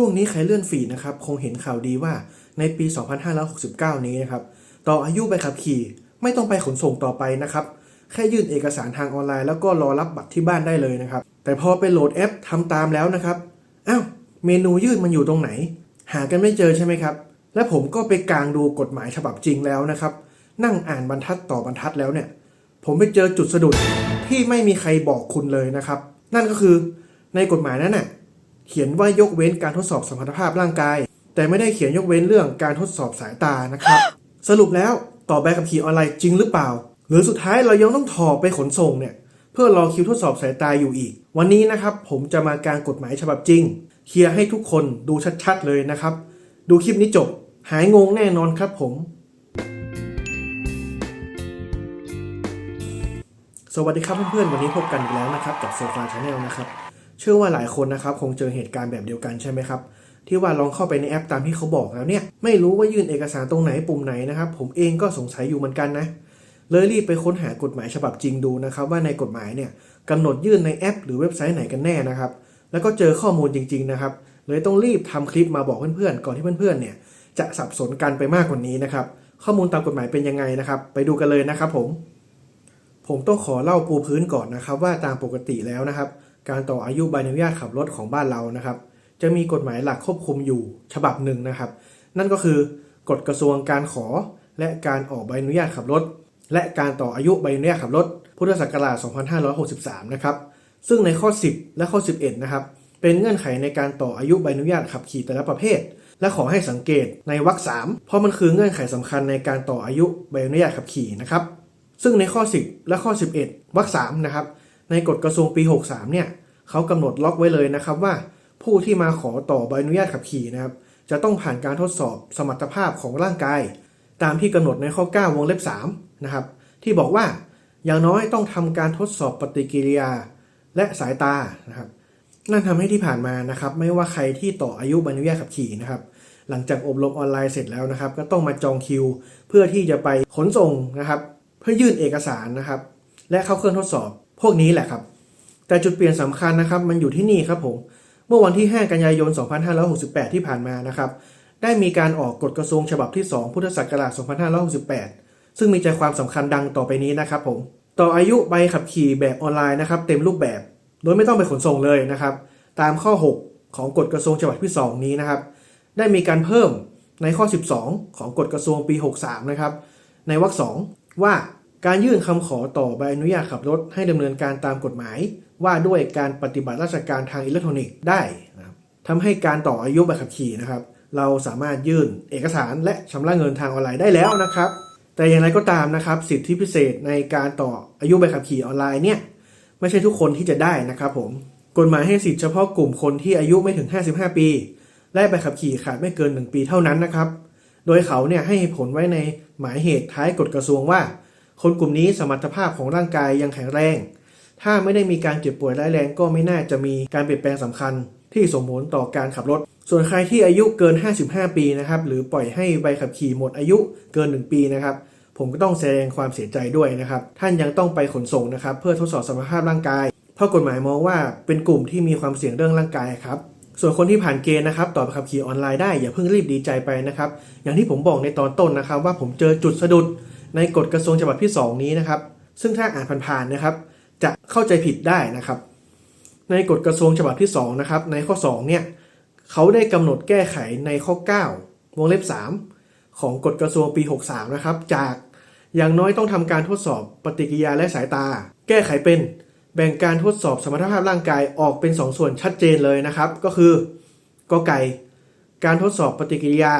ช่วงนี้ใครเลื่อนฟีดนะครับคงเห็นข่าวดีว่าในปี 2569 นี้นะครับต่ออายุใบขับขี่ไม่ต้องไปขนส่งต่อไปนะครับ แค่ยื่นเอกสารทางออนไลน์แล้วก็รอรับบัตรที่บ้านได้เลยนะครับ แต่พอไปโหลดแอปทำตามแล้วนะครับอ้าวเมนูยื่นมันอยู่ตรงไหน หากันไม่เจอใช่ไหมครับ และผมก็ไปกางดูกฎหมายฉบับจริงแล้วนะครับ นั่งอ่านบรรทัดต่อบรรทัดแล้วเนี่ย ผมไปเจอจุดสะดุดที่ไม่มีใครบอกคุณเลยนะครับ นั่นก็คือในกฎหมายนั้นน่ะ เขียนว่ายกเว้นการทดสอบสมรรถภาพร่างกาย แต่ไม่ได้เขียนยกเว้นเรื่องการทดสอบสายตานะครับ สรุปแล้วต่อใบขับขี่ออนไลน์จริงหรือเปล่า หรือสุดท้ายเรายังต้องถอไปขนส่งเนี่ยเพื่อรอคิวทดสอบสายตาอยู่อีก วันนี้นะครับผมจะมาการกฎหมายฉบับจริง เคลียร์ให้ทุกคนดูชัดๆเลยนะครับ ดูคลิปนี้จบ หายงงแน่นอนครับผม สวัสดีครับเพื่อนๆวันนี้พบกันอีกแล้วนะครับกับโซฟาชาแนลนะครับ เชื่อว่าหลายคนนะครับคงเจอเหตุการณ์แบบเดียวกันใช่ไหมครับที่ว่าลองเข้าไปในแอปตามที่เขาบอกแล้วเนี่ยไม่รู้ว่ายื่นเอกสารตรงไหนปุ่มไหนนะครับผมเองก็สงสัยอยู่เหมือนกันนะเลยรีบไปค้นหากฎหมายฉบับจริงดูนะครับว่าในกฎหมายเนี่ยกำหนดยื่นในแอป หรือเว็บไซต์ไหนกันแน่นะครับแล้วก็เจอข้อมูลจริงๆนะครับเลยต้องรีบทำคลิปมาบอกเพื่อนๆก่อนที่เพื่อนๆเนี่ยจะสับสนกันไปมากกว่านี้นะครับข้อมูลตามกฎหมายเป็นยังไงนะครับไปดูกันเลยนะครับผม ผมต้องขอเล่าปูพื้นก่อนนะครับว่าตามปกติแล้วนะครับ การต่ออายุใบอนุญาตขับรถของบ้านเรานะครับ จะมีกฎหมายหลักควบคุมอยู่ฉบับหนึ่งนะครับ นั่นก็คือกฎกระทรวงการขอ และการออกใบอนุญาตขับรถ และการต่ออายุใบอนุญาตขับรถ พุทธศักราช 2563 นะครับ ซึ่งในข้อ 10 และข้อ 11 นะครับ เป็นเงื่อนไขในการต่ออายุใบอนุญาตขับขี่แต่ละประเภท และขอให้สังเกตในวรรค3เพราะมันคือเงื่อนไขสำคัญในการต่ออายุใบอนุญาตขับขี่นะครับ ซึ่งในข้อ 10 และข้อ 11วรรค3นะครับ ในกฎกระทรวงปี 63 เนี่ยเขากำหนดล็อกไว้เลยนะครับว่าผู้ที่มาขอต่อใบอนุญาตขับขี่นะครับ จะต้องผ่านการทดสอบสมรรถภาพของร่างกาย ตามที่กำหนดในข้อ 9 วงเล็บ3นะครับ ที่บอกว่าอย่างน้อยต้องทำการทดสอบปฏิกิริยาและสายตานะครับ นั่นทำให้ที่ผ่านมานะครับ ไม่ว่าใครที่ต่ออายุใบอนุญาตขับขี่นะครับ หลังจากอบรมออนไลน์เสร็จแล้วนะครับ ก็ต้องมาจองคิว เพื่อที่จะไปขนส่งนะครับ เพื่อยื่นเอกสารนะครับ และเข้าเครื่องทดสอบ พวกนี้แหละครับ แต่จุดเปลี่ยนสำคัญนะครับ มันอยู่ที่นี่ครับผม เมื่อวันที่ 5 กันยายน 2568 ที่ผ่านมานะครับ ได้มีการออกกฎกระทรวงฉบับที่ 2 พุทธศักราช 2568 ซึ่งมีใจความสำคัญดังต่อไปนี้นะครับผม ต่ออายุใบขับขี่แบบออนไลน์นะครับเต็มรูปแบบ โดยไม่ต้องไปขนส่งเลยนะครับ ตามข้อ 6 ของกฎกระทรวงฉบับที่ 2 นี้นะครับ ได้มีการเพิ่มในข้อ 12 ของกฎกระทรวงปี 63 นะครับ ในวรรคสองว่า การยื่นคำขอต่อใบอนุญาตขับรถให้ดำเนินการตามกฎหมาย ว่าด้วยการปฏิบัติราชการทางอิเล็กทรอนิกส์ได้นะครับทำให้การต่ออายุใบขับขี่นะครับ เราสามารถยื่นเอกสารและชำระเงินทางออนไลน์ได้แล้วนะครับ แต่อย่างไรก็ตามนะครับ สิทธิพิเศษในการต่ออายุใบขับขี่ออนไลน์เนี่ยไม่ใช่ทุกคนที่จะได้นะครับผมกฎหมายให้สิทธิเฉพาะกลุ่มคนที่อายุไม่ถึง 55 ปี และใบขับขี่ขาดไม่เกิน 1 ปีเท่านั้นนะครับ โดยเขาเนี่ยให้ผลไว้ในหมายเหตุท้ายกฎกระทรวงว่า คนกลุ่มนี้สมรรถภาพของร่างกายยังแข็งแรง ถ้าไม่ได้มีการเจ็บป่วยร้ายแรงก็ไม่น่าจะมีการเปลี่ยนแปลงสำคัญ ที่ส่งผลต่อการขับรถ ส่วนใครที่อายุเกิน 55 ปีนะครับหรือปล่อยให้ใบขับขี่หมดอายุเกิน 1 ปีนะครับผมก็ต้องแสดงความเสียใจด้วยนะครับ ท่านยังต้องไปขนส่งนะครับ เพื่อทดสอบสมรรถภาพร่างกาย เพราะกฎหมายมองว่าเป็นกลุ่มที่มีความเสี่ยงเรื่องร่างกายครับ ส่วนคนที่ผ่านเกณฑ์นะครับต่อไปขับขี่ออนไลน์ได้อย่าเพิ่งรีบดีใจไปนะครับ อย่างที่ผมบอกในตอนต้นนะครับ ว่าผมเจอจุดสะดุด ในกฎกระทรวงฉบับที่ 2 นี้นะครับ ซึ่งถ้าอ่านผ่านๆนะครับ จะเข้าใจผิดได้นะครับ ในกฎกระทรวงฉบับที่2นะครับในข้อ2เนี่ยเขาได้กำหนดแก้ไขในข้อ 9 วงเล็บ 3 ของกฎกระทรวงปี 63 นะครับ จากอย่างน้อยต้องทำการทดสอบปฏิกิริยาและสายตา แก้ไขเป็นแบ่งการทดสอบสมรรถภาพร่างกายออกเป็น2ส่วนชัดเจนเลยนะครับ ก็คือกอไก่ การทดสอบปฏิกิริยา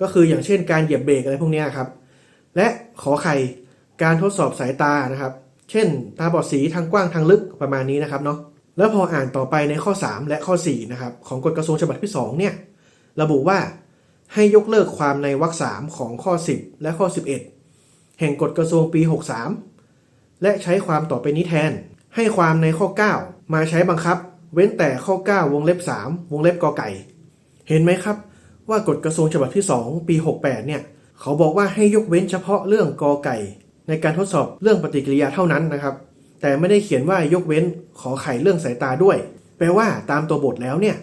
ก็คืออย่างเช่นการเหยียบเบรกอะไรพวกนี้ครับ และขอไข่การทดสอบสายตานะครับ เช่น ตาบอดสีทางกว้างทางลึกประมาณนี้นะครับเนาะแล้วพออ่านต่อไปในข้อ 3 และข้อ4นะครับของกฎกระทรวงฉบับที่2เนี่ยระบุว่าให้ยกเลิกความในวรรค3ของข้อ 10 และข้อ 11 แห่งกฎกระทรวงปี 63 และใช้ความต่อไปนี้แทน ให้ความในข้อ 9 มาใช้บังคับ เว้นแต่ข้อ 9 วงเล็บ 3 วงเล็บกอไก่ เห็นไหมครับว่ากฎกระทรวงฉบับที่ 2 ปี 68 เนี่ย เขาบอกว่าให้ยกเว้นเฉพาะเรื่องกอไก่ ในการทดสอบเรื่องปฏิกิริยาเท่านั้นนะครับ แต่ไม่ได้เขียนว่ายกเว้นขอไข่เรื่องสายตาด้วย แปลว่าตามตัวบทแล้วเนี่ย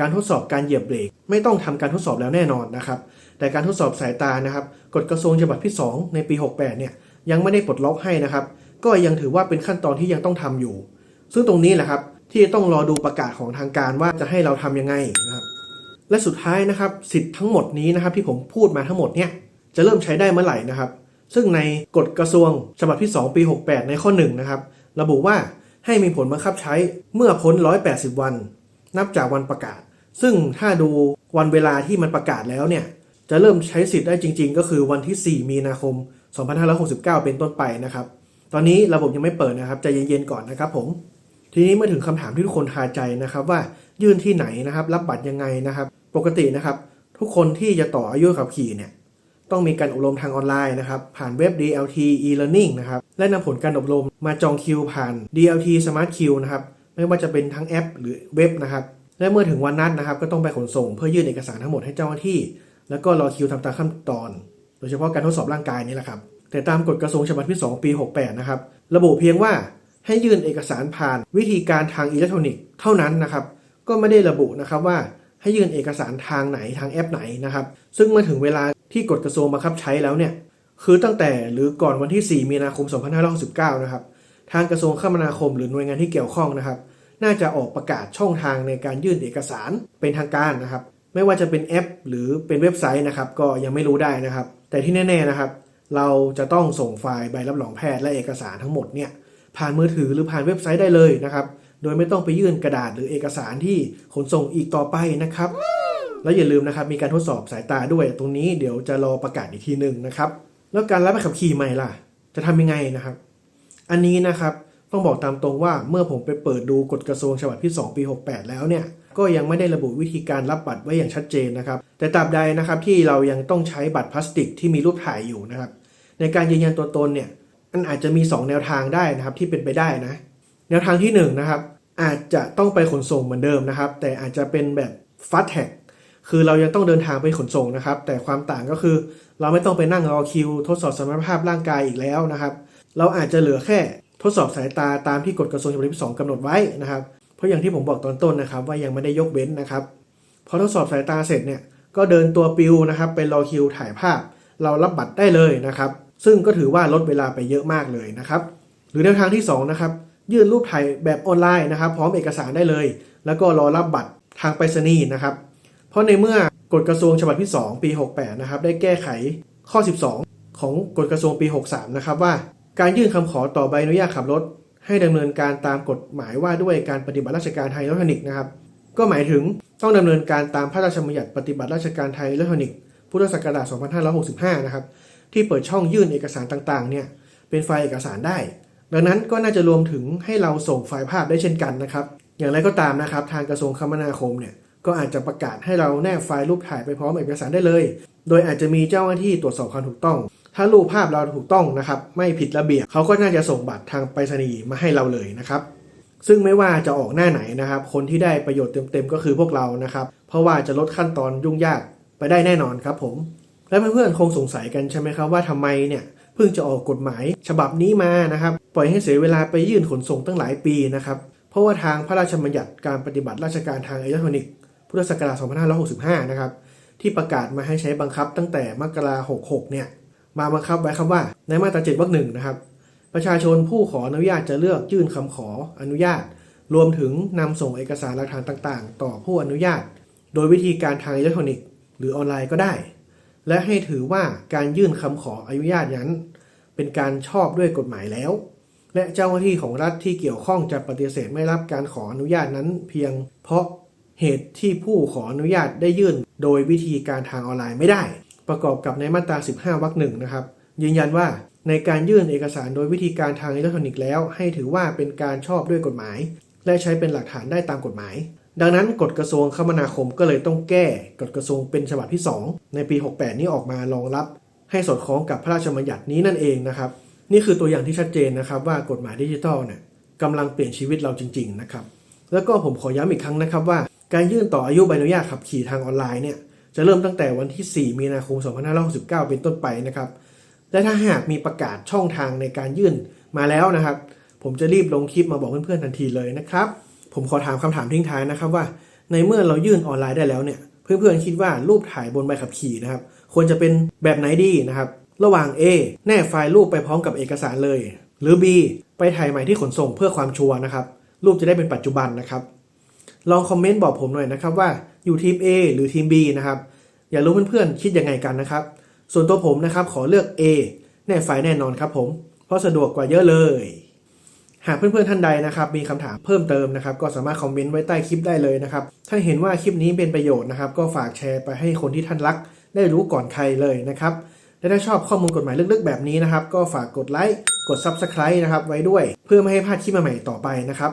การทดสอบการเหยียบเบรกไม่ต้องทำการทดสอบแล้วแน่นอนนะครับ แต่การทดสอบสายตานะครับกฎกระทรวงฉบับที่ 2 ในปี 68 เนี่ยยังไม่ได้ปลดล็อกให้นะครับ ก็ยังถือว่าเป็นขั้นตอนที่ยังต้องทำอยู่ ซึ่งตรงนี้แหละครับที่ต้องรอดูประกาศของทางการว่าจะให้เราทำยังไงนะครับ และสุดท้ายนะครับ สิทธิ์ทั้งหมดนี้นะครับที่ผมพูดมาทั้งหมดเนี่ย จะเริ่มใช้ได้เมื่อไหร่นะครับ ซึ่งในกฎกระทรวงฉบับที่ 2 ปี 68 ในข้อ1นะครับระบุว่าให้มีผลบังคับใช้เมื่อพ้น 180 วัน นับจากวันประกาศ ซึ่งถ้าดูวันเวลาที่มันประกาศแล้วเนี่ยจะเริ่มใช้สิทธิ์ได้จริง ๆ ก็คือวันที่ 4 มีนาคม 2569 เป็นต้นไปนะครับ ตอนนี้ระบบยังไม่เปิดนะครับใจเย็นๆก่อนนะครับ ผม ทีนี้มาถึงคำถามที่ทุกคนคาใจนะครับ ว่ายื่นที่ไหนนะครับ รับบัตรยังไงนะครับ ปกตินะครับ ทุกคนที่จะต่ออายุขับขี่เนี่ย ต้องมีการอบรมทางออนไลน์นะครับ ผ่านเว็บ DLT e-learning นะครับ และนำผลการอบรมมาจองคิวผ่าน DLT Smart Q นะครับ ไม่ว่าจะเป็นทั้งแอปหรือเว็บนะครับ และเมื่อถึงวันนัดนะครับ ก็ต้องไปขนส่งเพื่อยื่นเอกสารทั้งหมดให้เจ้าหน้าที่ แล้วก็รอคิวทำตามขั้นตอน โดยเฉพาะการทดสอบร่างกายนี่แหละครับ แต่ตามกฎกระทรวงฉบับที่ 2 ปี 68 นะครับ ระบุเพียงว่าให้ยื่นเอกสารผ่านวิธีการทางอิเล็กทรอนิกส์เท่านั้นนะครับ ก็ไม่ได้ระบุนะครับว่าให้ยื่นเอกสารทางไหนทางแอปไหนนะครับ ซึ่งเมื่อถึงเวลา ที่กฎกระทรวงบังคับใช้แล้วเนี่ยคือตั้งแต่หรือก่อนวันที่ 4 มีนาคม 2569 นะครับ ทางกระทรวงคมนาคมหรือหน่วยงานที่เกี่ยวข้องนะครับ น่าจะออกประกาศช่องทางในการยื่นเอกสารเป็นทางการนะครับ ไม่ว่าจะเป็นแอป หรือเป็นเว็บไซต์นะครับ ก็ยังไม่รู้ได้นะครับ แต่ที่แน่ๆนะครับ เราจะต้องส่งไฟล์ใบรับรองแพทย์และเอกสารทั้งหมดเนี่ยผ่านมือถือหรือผ่านเว็บไซต์ได้เลยนะครับ โดยไม่ต้องไปยื่นกระดาษหรือเอกสารที่ขนส่งอีกต่อไปนะครับ แล้วอย่าลืมนะครับมีการทดสอบสายตาด้วย ตรงนี้เดี๋ยวจะรอประกาศอีกทีหนึ่งนะครับ แล้วการรับใบขับขี่ใหม่ล่ะ จะทำยังไงนะครับ อันนี้นะครับต้องบอกตามตรงว่าเมื่อผมไปเปิดดูกฎกระทรวงฉบับที่ 2 ปี 68 แล้วเนี่ย ก็ยังไม่ได้ระบุวิธีการรับบัตรไว้อย่างชัดเจนนะครับ แต่ตราบใดนะครับที่เรายังต้องใช้บัตรพลาสติกที่มีรูปถ่ายอยู่นะครับ ในการยืนยันตัวตนเนี่ยมันอาจจะมี 2 แนวทางได้นะครับที่เป็นไปได้นะ แนวทางที่1นะครับอาจจะต้องไปขนส่งเหมือนเดิมนะครับ แต่อาจจะเป็นแบบ fast tag คือเรายังต้องเดินทางไปขนส่งนะครับ แต่ความต่างก็คือ เราไม่ต้องไปนั่งรอคิว ทดสอบสมรรถภาพร่างกายอีกแล้วนะครับ เราอาจจะเหลือแค่ทดสอบสายตาตามที่กฎกระทรวงฉบับที่2กำหนดไว้นะครับ เพราะอย่างที่ผมบอกตอนต้นนะครับ ว่ายังไม่ได้ยกเว้นนะครับพอทดสอบสายตาเสร็จเนี่ยก็เดินตัวปิวนะครับไปรอคิวถ่ายภาพ เรารับบัตรได้เลยนะครับ ซึ่งก็ถือว่าลดเวลาไปเยอะมากเลยนะครับ หรือแนวทางที่2นะครับยื่นรูปถ่ายแบบออนไลน์นะครับ พร้อมเอกสารได้เลย แล้วก็รอรับบัตรทางไปรษณีย์นะครับ เพราะในเมื่อกฎกระทรวงฉบับที่ 2 ปี 68 นะครับ ได้แก้ไขข้อ 12 ของกฎกระทรวงปี 63 นะครับว่า การยื่นคำขอต่อใบอนุญาตขับรถ ให้ดำเนินการตามกฎหมายว่าด้วยการปฏิบัติราชการทางอิเล็กทรอนิกส์นะครับ ก็หมายถึงต้องดำเนินการตามพระราชบัญญัติปฏิบัติราชการไทยอิเล็กทรอนิกส์พุทธศักราช 2565 นะครับ ที่เปิดช่องยื่นเอกสารต่างๆ เนี่ย เป็นไฟล์เอกสารได้ ดังนั้นก็น่าจะรวมถึงให้เราส่งไฟล์ภาพได้เช่นกันนะครับ อย่างไรก็ตามนะครับ ทางกระทรวงคมนาคมเนี่ย ก็อาจจะประกาศให้เราแนบไฟล์รูปถ่ายไปพร้อมเอกสารได้เลย โดยอาจจะมีเจ้าหน้าที่ตรวจสอบความถูกต้อง ถ้ารูปภาพเราถูกต้องนะครับ ไม่ผิดระเบียบเขาก็น่าจะส่งบัตรทางไปรษณีย์มาให้เราเลยนะครับ ซึ่งไม่ว่าจะออกหน้าไหนนะครับ คนที่ได้ประโยชน์เต็มๆก็คือพวกเรานะครับ เพราะว่าจะลดขั้นตอนยุ่งยากไปได้แน่นอนครับผม และเพื่อนๆคงสงสัยกันใช่ไหมครับว่าทำไมเนี่ยเพิ่งจะออกกฎหมายฉบับนี้มานะครับ ปล่อยให้เสียเวลาไปยื่นขนส่งตั้งหลายปีนะครับ เพราะว่าทางพระราชบัญญัติการปฏิบัติราชการทางอิเล็กทรอนิกส์ พุทธศักราช2565 นะครับ ที่ประกาศมาให้ใช้บังคับตั้งแต่มกราคม66 เนี่ย มาบังคับไว้ครับว่า ในมาตรา7วรรคหนึ่งนะครับ ประชาชนผู้ขออนุญาตจะเลือกยื่นคำขออนุญาต รวมถึงนำส่งเอกสารหลักฐานต่างๆ ต่อผู้อนุญาต โดยวิธีการทางอิเล็กทรอนิกส์ หรือออนไลน์ก็ได้ และให้ถือว่าการยื่นคำขออนุญาตนั้น เป็นการชอบด้วยกฎหมายแล้วและเจ้าหน้าที่ของรัฐที่เกี่ยวข้องจะปฏิเสธไม่รับการขออนุญาตนั้น เพียงเพราะ เหตุที่ผู้ขออนุญาตได้ยื่น โดยวิธีการทางออนไลน์ไม่ได้ ประกอบกับในมาตรา 15 วรรคหนึ่งนะครับ ยืนยันว่าในการยื่นเอกสารโดยวิธีการทางอิเล็กทรอนิกส์แล้ว ให้ถือว่าเป็นการชอบด้วยกฎหมาย และใช้เป็นหลักฐานได้ตามกฎหมาย ดังนั้นกฎกระทรวงคมนาคมก็เลยต้องแก้กฎกระทรวงเป็นฉบับที่ 2 ในปี 68 นี้ออกมารองรับ ให้สอดคล้องกับพระราชบัญญัตินี้นั่นเองนะครับนี่คือตัวอย่างที่ชัดเจนนะครับว่ากฎหมายดิจิทัลเนี่ยกำลังเปลี่ยนชีวิตเราจริง ๆ นะครับ แล้วก็ผมขอย้ำอีกครั้งนะครับว่า การยื่นต่ออายุใบอนุญาตขับขี่ทางออนไลน์เนี่ยจะเริ่มตั้งแต่วันที่ 4 มีนาคม 2569 เป็นต้นไปนะครับ และถ้าหากมีประกาศช่องทางในการยื่นมาแล้วนะครับ ผมจะรีบลงคลิปมาบอกเพื่อนๆทันทีเลยนะครับ ผมขอถามคำถามทิ้งท้ายนะครับว่า ในเมื่อเรายื่นออนไลน์ได้แล้วเนี่ย เพื่อนๆคิดว่ารูปถ่ายบนใบขับขี่นะครับ ควรจะเป็นแบบไหนดีนะครับ ระหว่าง A แนบไฟล์รูปไปพร้อมกับเอกสารเลย หรือ B ไปถ่ายใหม่ที่ขนส่งเพื่อความชัวร์นะครับ รูปจะได้เป็นปัจจุบันนะครับ ลองคอมเมนต์บอกผมหน่อยนะครับว่าอยู่ทีม A หรือทีม B นะครับ อยากรู้เพื่อนๆคิดยังไงกันนะครับ ส่วนตัวผมนะครับขอเลือก A แนบไฟแน่นอนครับผม เพราะสะดวกกว่าเยอะเลย หากเพื่อนๆท่านใดนะครับมีคำถามเพิ่มเติมนะครับ ก็สามารถคอมเมนต์ไว้ใต้คลิปได้เลยนะครับ ถ้าเห็นว่าคลิปนี้เป็นประโยชน์นะครับ ก็ฝากแชร์ไปให้คนที่ท่านรัก ได้รู้ก่อนใครเลยนะครับและถ้าชอบข้อมูลกฎหมายลึกๆ แบบนี้นะครับ ก็ฝากกดไลค์ กด Subscribe นะครับ ไว้ด้วย เพื่อไม่ให้พลาดคลิปใหม่ๆต่อไปนะครับ